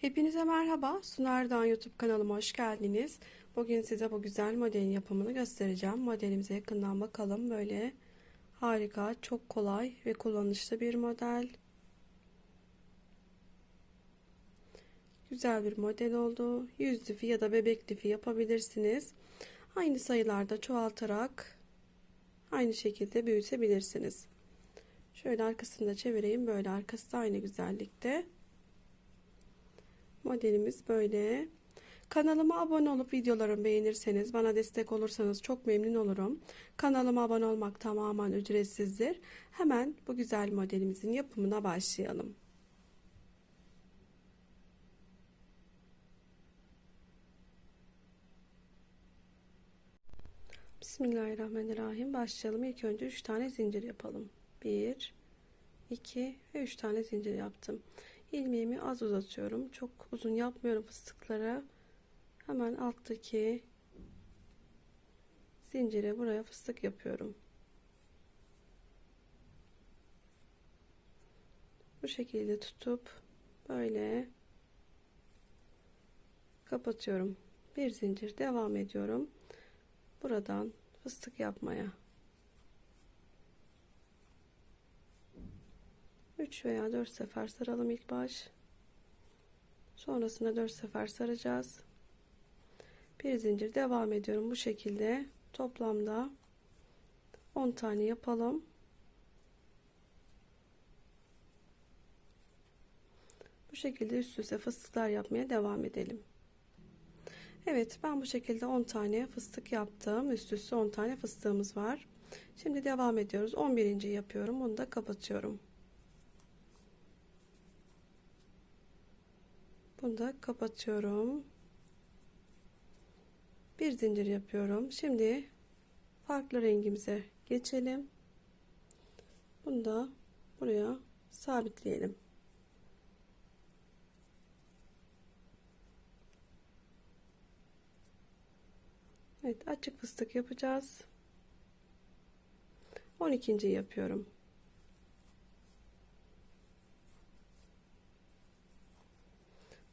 Hepinize merhaba. Sunardan YouTube kanalıma hoş geldiniz. Bugün size bu güzel modelin yapımını göstereceğim. Modelimize yakından bakalım. Böyle harika, çok kolay ve kullanışlı bir model. Güzel bir model oldu. Yüz lifi ya da bebek lifi yapabilirsiniz. Aynı sayılarda çoğaltarak aynı şekilde büyütebilirsiniz. Şöyle arkasını da çevireyim. Böyle arkası da aynı güzellikte. Modelimiz böyle. Kanalıma abone olup videolarımı beğenirseniz, bana destek olursanız çok memnun olurum. Kanalıma abone olmak tamamen ücretsizdir. Hemen bu güzel modelimizin yapımına başlayalım. Bismillahirrahmanirrahim. Başlayalım. İlk önce 3 tane zincir yapalım. 1 2 ve 3 tane zincir yaptım. İlmeğimi az uzatıyorum. Çok uzun yapmıyorum fıstıklara. Hemen alttaki zincire buraya fıstık yapıyorum. Bu şekilde tutup böyle kapatıyorum. Bir zincir devam ediyorum. Buradan fıstık yapmaya. 3 veya 4 sefer saralım ilk baş. Sonrasında 4 sefer saracağız. Bir zincir devam ediyorum bu şekilde. Toplamda 10 tane yapalım. Bu şekilde üst üste fıstıklar yapmaya devam edelim. Evet ben bu şekilde 10 tane fıstık yaptım. Üst üste 10 tane fıstığımız var. Şimdi devam ediyoruz. 11. yapıyorum. Bunu da kapatıyorum. Bunu da kapatıyorum. Bir zincir yapıyorum. Şimdi farklı rengimize geçelim. Bunu da buraya sabitleyelim. Evet açık fıstık yapacağız. 12. yapıyorum.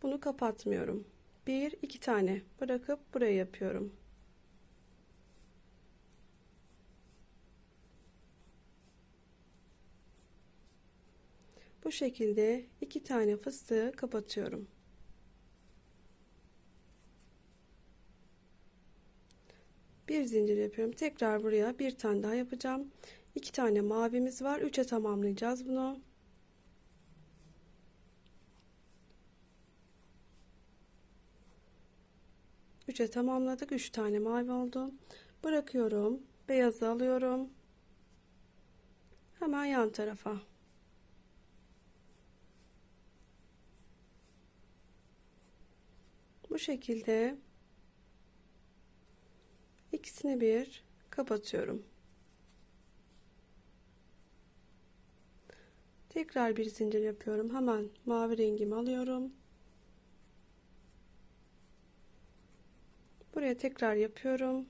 Bunu kapatmıyorum. Bir, iki tane bırakıp buraya yapıyorum. Bu şekilde iki tane fıstığı kapatıyorum. Bir zincir yapıyorum. Tekrar buraya bir tane daha yapacağım. İki tane mavimiz var. Üçe tamamlayacağız bunu. Üçe tamamladık. Üç tane mavi oldu. Bırakıyorum. Beyazı alıyorum. Hemen yan tarafa. Bu şekilde ikisini bir kapatıyorum. Tekrar bir zincir yapıyorum. Hemen mavi rengimi alıyorum. Buraya tekrar yapıyorum.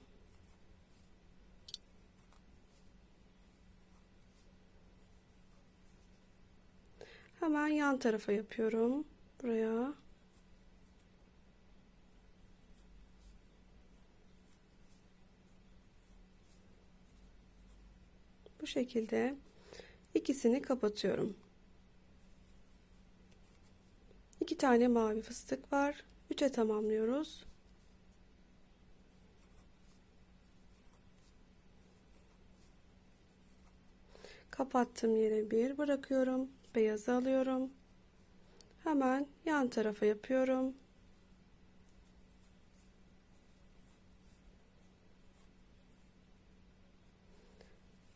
Hemen yan tarafa yapıyorum. Buraya. Bu şekilde ikisini kapatıyorum. İki tane mavi fıstık var. Üçe tamamlıyoruz. Kapattığım yere bir bırakıyorum. Beyazı alıyorum. Hemen yan tarafa yapıyorum.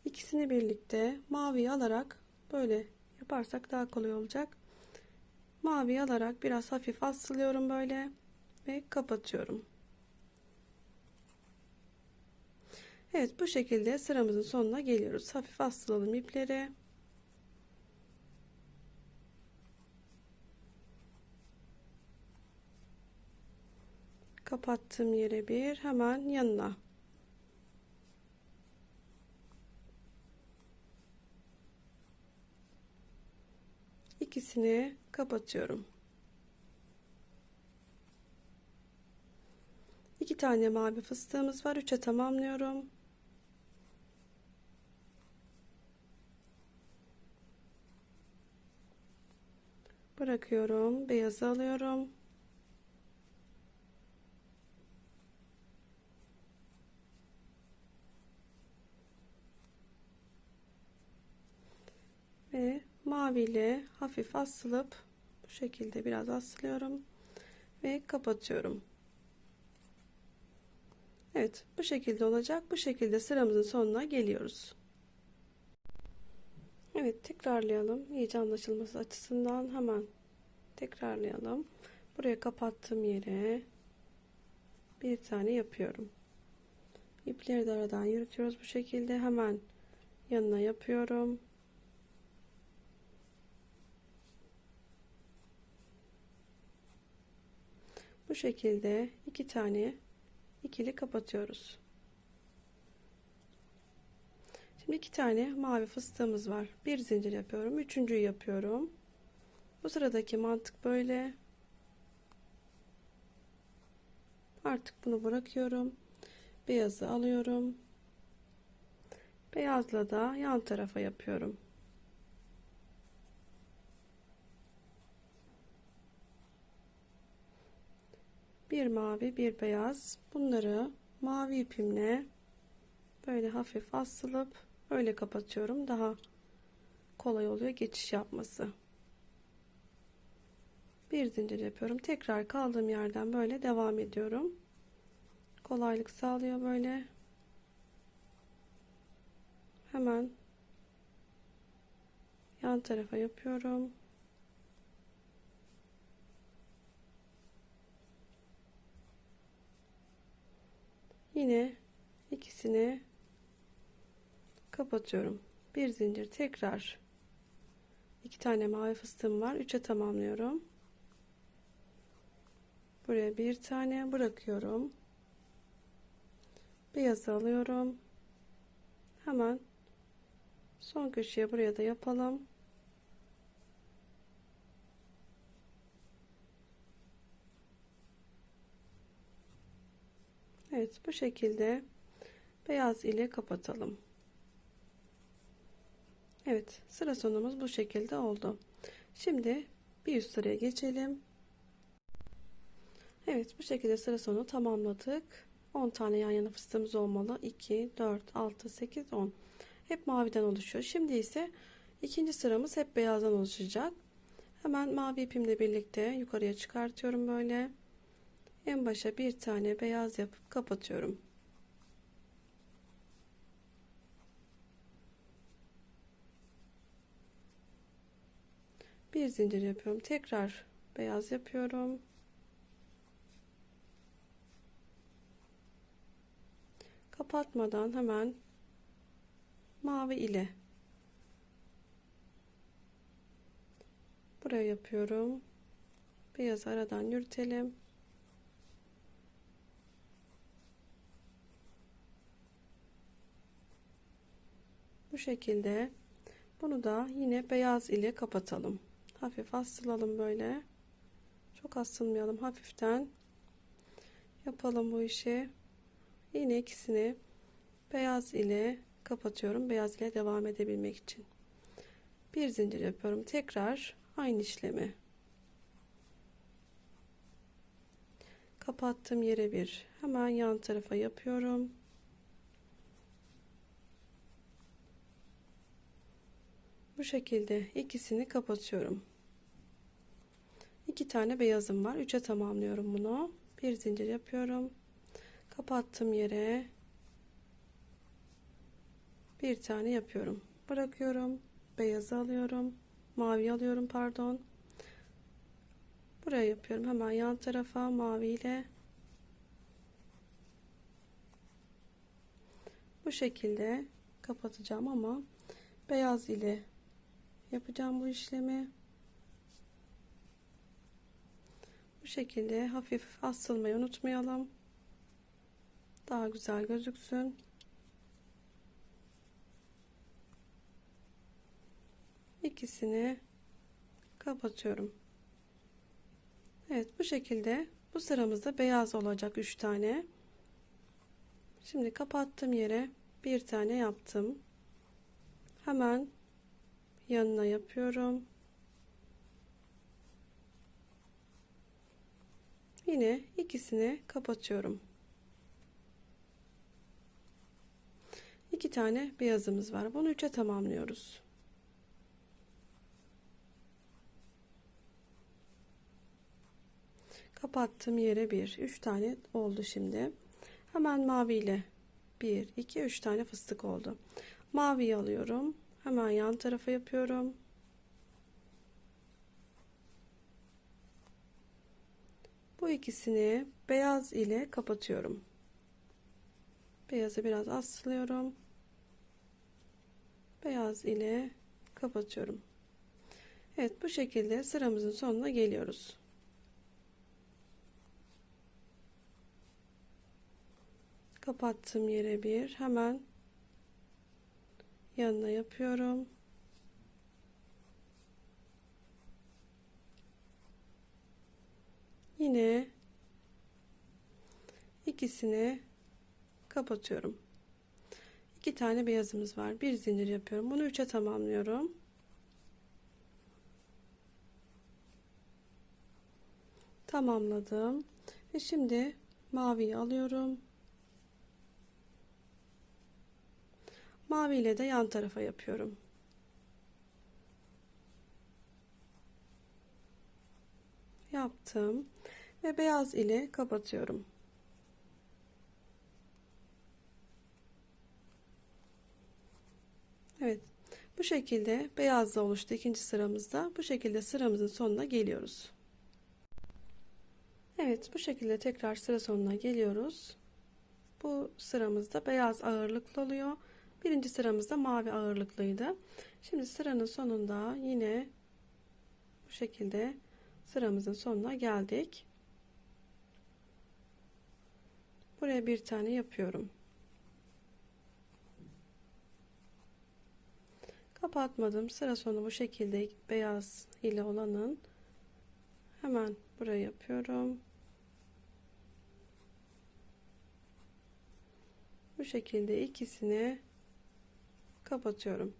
İkisini birlikte mavi alarak böyle yaparsak daha kolay olacak. Mavi alarak biraz hafif asılıyorum böyle ve kapatıyorum Evet bu şekilde sıramızın sonuna geliyoruz. Hafif astılalım ipleri. Kapattığım yere bir hemen yanına. ikisini kapatıyorum. İki tane mavi fıstığımız var. Üçe tamamlıyorum. Bırakıyorum. Beyazı alıyorum. Ve maviyle hafif asılıp bu şekilde biraz asılıyorum ve kapatıyorum. Evet bu şekilde olacak. Bu şekilde sıramızın sonuna geliyoruz. Evet tekrarlayalım. İyice anlaşılması açısından hemen tekrarlayalım. Buraya kapattığım yere bir tane yapıyorum. İpleri de aradan yürütüyoruz bu şekilde. Hemen yanına yapıyorum. Bu şekilde iki tane ikili kapatıyoruz. Şimdi iki tane mavi fıstığımız var. Bir zincir yapıyorum. Üçüncüyü yapıyorum. Bu sıradaki mantık böyle. Artık bunu bırakıyorum. Beyazı alıyorum. Beyazla da yan tarafa yapıyorum. bir mavi bir beyaz bunları mavi ipimle böyle hafif asılıp öyle kapatıyorum daha kolay oluyor geçiş yapması bir zincir yapıyorum. Tekrar kaldığım yerden böyle devam ediyorum. Kolaylık sağlıyor böyle. Hemen yan tarafa yapıyorum. Yine ikisini kapatıyorum. Bir zincir tekrar. İki tane mavi fıstığım var. 3'e tamamlıyorum buraya bir tane bırakıyorum beyazı alıyorum hemen son köşeye buraya da yapalım Evet bu şekilde beyaz ile kapatalım. Evet sıra sonumuz bu şekilde oldu. Şimdi bir üst sıraya geçelim. Evet bu şekilde sıra sonu tamamladık. 10 tane yan yana fıstığımız olmalı. 2, 4, 6, 8, 10. Hep maviden oluşuyor. Şimdi ise ikinci sıramız hep beyazdan oluşacak. Hemen mavi ipimle birlikte yukarıya çıkartıyorum böyle en başa bir tane beyaz yapıp kapatıyorum. Bir zincir yapıyorum. Tekrar beyaz yapıyorum. Kapatmadan hemen mavi ile buraya yapıyorum. Beyaz aradan yürütelim. Bu şekilde bunu da yine beyaz ile kapatalım. Hafif asılalım böyle. Çok asılmayalım hafiften. Yapalım bu işi. Yine ikisini beyaz ile kapatıyorum. Beyaz ile devam edebilmek için. Bir zincir yapıyorum. Tekrar aynı işlemi. Kapattığım yere bir hemen yan tarafa yapıyorum. bu şekilde ikisini kapatıyorum iki tane beyazım var 3'e tamamlıyorum bunu bir zincir yapıyorum kapattığım yere. Bir tane yapıyorum. Bırakıyorum. Beyazı alıyorum. Mavi alıyorum pardon. Buraya yapıyorum. Hemen yan tarafa mavi ile bu şekilde kapatacağım ama beyaz ile yapacağım bu işlemi. Bu şekilde hafif asılmayı unutmayalım. Daha güzel gözüksün. İkisini kapatıyorum. Evet bu şekilde bu sıramızda beyaz olacak 3 tane. Şimdi kapattığım yere bir tane yaptım. Hemen yanına yapıyorum. Yine ikisini kapatıyorum. İki tane beyazımız var. Bunu üçe tamamlıyoruz. Kapattığım yere bir, üç tane oldu şimdi. Hemen maviyle bir, iki, üç tane fıstık oldu. Maviyi alıyorum. Hemen yan tarafa yapıyorum. Bu ikisini beyaz ile kapatıyorum. Beyazı biraz aslıyorum. Beyaz ile kapatıyorum. Evet bu şekilde sıramızın sonuna geliyoruz. Kapattığım yere bir hemen yanına yapıyorum. Yine ikisini kapatıyorum. İki tane beyazımız var. Bir zincir yapıyorum. Bunu üçe tamamlıyorum. Tamamladım. Ve şimdi maviyi alıyorum. Mavi ile de yan tarafa yapıyorum. Yaptım ve beyaz ile kapatıyorum. Evet. Bu şekilde beyazla oluştu ikinci sıramızda. Bu şekilde sıramızın sonuna geliyoruz. Evet, bu şekilde tekrar sıra sonuna geliyoruz. Bu sıramızda beyaz ağırlıklı oluyor. Birinci sıramızda mavi ağırlıklıydı. Şimdi sıranın sonunda yine bu şekilde sıramızın sonuna geldik. Buraya bir tane yapıyorum. Kapatmadım. Sıra sonu bu şekilde beyaz ile olanın hemen buraya yapıyorum. Bu şekilde ikisini kapatıyorum.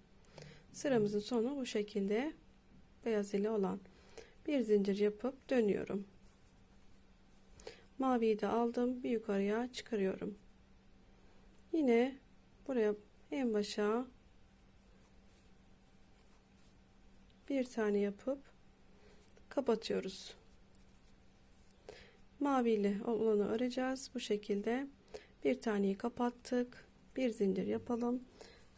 Sıramızın sonu bu şekilde beyaz ile olan bir zincir yapıp dönüyorum. Maviyi de aldım. Bir yukarıya çıkarıyorum. Yine buraya en başa bir tane yapıp kapatıyoruz. Mavi ile olanı öreceğiz. Bu şekilde bir taneyi kapattık. Bir zincir yapalım.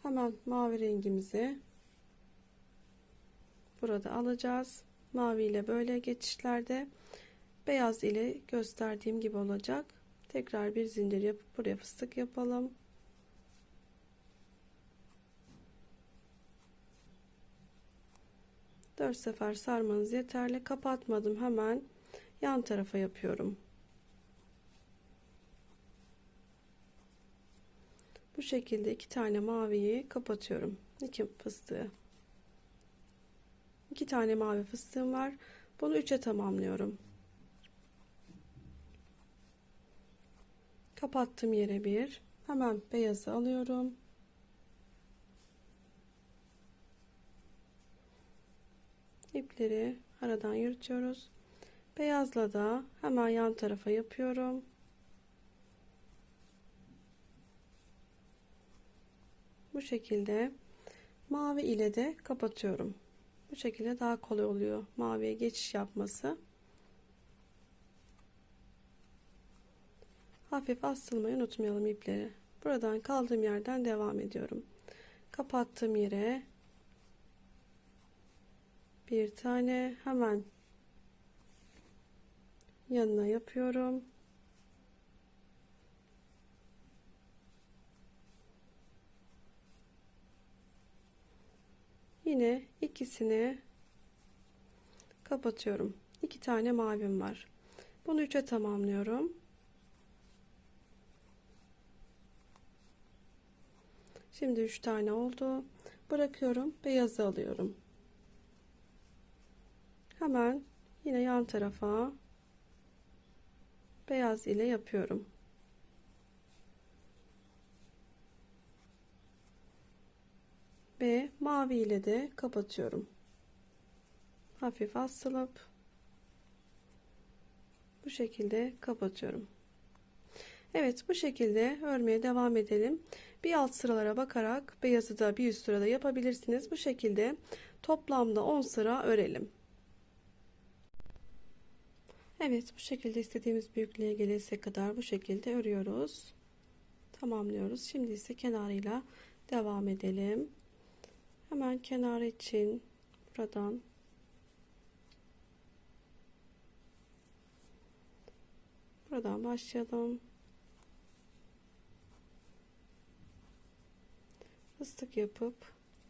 Hemen mavi rengimizi burada alacağız. Mavi ile böyle geçişlerde beyaz ile gösterdiğim gibi olacak. Tekrar bir zincir yapıp buraya fıstık yapalım. Dört sefer sarmanız yeterli. Kapatmadım. Hemen yan tarafa yapıyorum. Bu şekilde iki tane maviyi kapatıyorum. İki fıstığı. İki tane mavi fıstığım var. Bunu üçe tamamlıyorum. Kapattım yere bir. Hemen beyazı alıyorum. İpleri aradan yürütüyoruz. Beyazla da hemen yan tarafa yapıyorum. Bu şekilde mavi ile de kapatıyorum. Bu şekilde daha kolay oluyor maviye geçiş yapması. Hafif asılmayı unutmayalım ipleri. Buradan kaldığım yerden devam ediyorum. Kapattığım yere bir tane hemen yanına yapıyorum. Yine ikisini kapatıyorum. İki tane mavim var. Bunu üçe tamamlıyorum. Şimdi üç tane oldu. Bırakıyorum. Beyazı alıyorum hemen yine yan tarafa beyaz ile yapıyorum. Ve mavi ile de kapatıyorum. Hafif asılıp bu şekilde kapatıyorum. Evet bu şekilde örmeye devam edelim. Bir alt sıralara bakarak beyazı da bir üst sırada yapabilirsiniz. Bu şekilde toplamda 10 sıra örelim. Evet bu şekilde istediğimiz büyüklüğe gelirse kadar bu şekilde örüyoruz. Tamamlıyoruz. Şimdi ise kenarıyla devam edelim. Hemen kenarı için buradan buradan başlayalım. Fıstık yapıp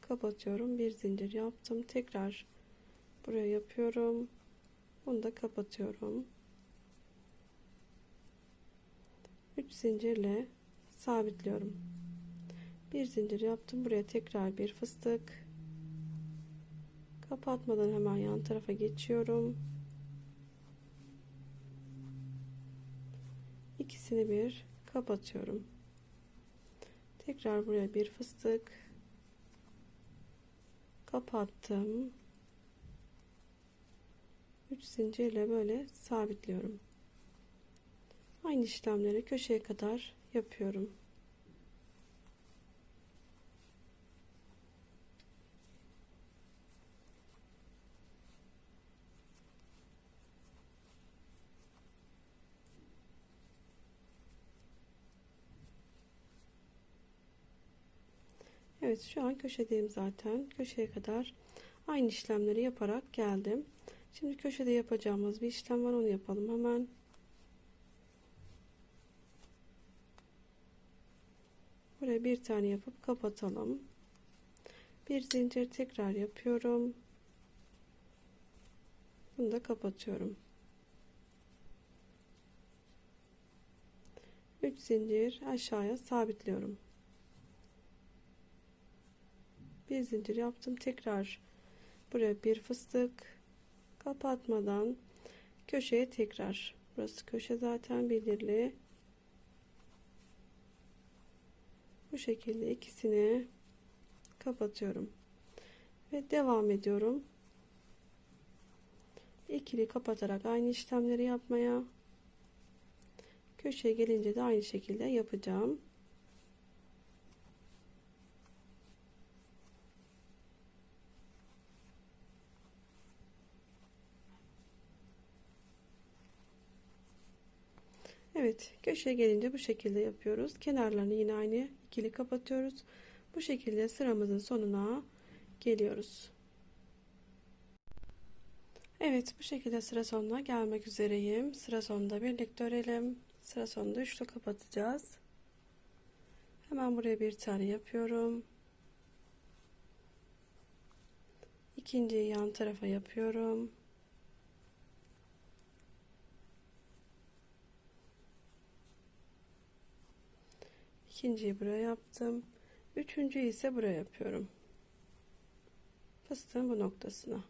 kapatıyorum. Bir zincir yaptım. Tekrar buraya yapıyorum. Bunu da kapatıyorum. 3 zincirle sabitliyorum. Bir zincir yaptım. Buraya tekrar bir fıstık. Kapatmadan hemen yan tarafa geçiyorum. İkisini bir kapatıyorum. Tekrar buraya bir fıstık. Kapattım. 3 zincirle böyle sabitliyorum. Aynı işlemleri köşeye kadar yapıyorum. Evet şu an köşedeyim zaten. Köşeye kadar aynı işlemleri yaparak geldim. Şimdi köşede yapacağımız bir işlem var onu yapalım hemen. Buraya bir tane yapıp kapatalım. Bir zincir tekrar yapıyorum. Bunu da kapatıyorum. 3 zincir aşağıya sabitliyorum. Bir zincir yaptım. Tekrar buraya bir fıstık kapatmadan köşeye tekrar. Burası köşe zaten belirli. Bu şekilde ikisini kapatıyorum. Ve devam ediyorum. İkili kapatarak aynı işlemleri yapmaya köşeye gelince de aynı şekilde yapacağım Evet köşeye gelince bu şekilde yapıyoruz. Kenarlarını yine aynı ikili kapatıyoruz. Bu şekilde sıramızın sonuna geliyoruz. Evet bu şekilde sıra sonuna gelmek üzereyim. Sıra sonunda birlikte örelim. Sıra sonunda üçlü kapatacağız. Hemen buraya bir tane yapıyorum. İkinciyi yan tarafa yapıyorum. İkinciyi buraya yaptım. Üçüncüyü ise buraya yapıyorum. Fıstığın bu noktasına.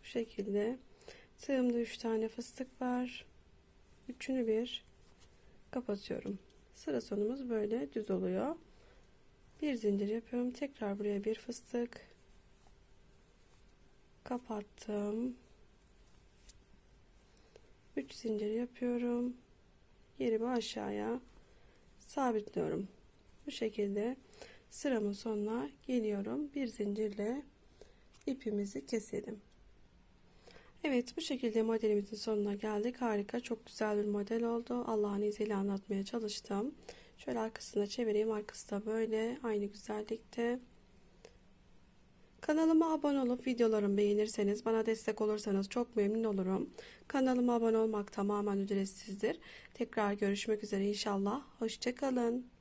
Bu şekilde tığımda üç tane fıstık var. Üçünü bir kapatıyorum. Sıra sonumuz böyle düz oluyor. Bir zincir yapıyorum. Tekrar buraya bir fıstık kapattım 3 zincir yapıyorum. Yerimi aşağıya sabitliyorum. Bu şekilde sıramın sonuna geliyorum. Bir zincirle ipimizi keselim. Evet bu şekilde modelimizin sonuna geldik. Harika çok güzel bir model oldu. Allah'ın izniyle anlatmaya çalıştım. Şöyle arkasına çevireyim arkası da böyle. Aynı güzellikte Kanalıma abone olup videolarımı beğenirseniz bana destek olursanız çok memnun olurum. Kanalıma abone olmak tamamen ücretsizdir. Tekrar görüşmek üzere inşallah. Hoşçakalın.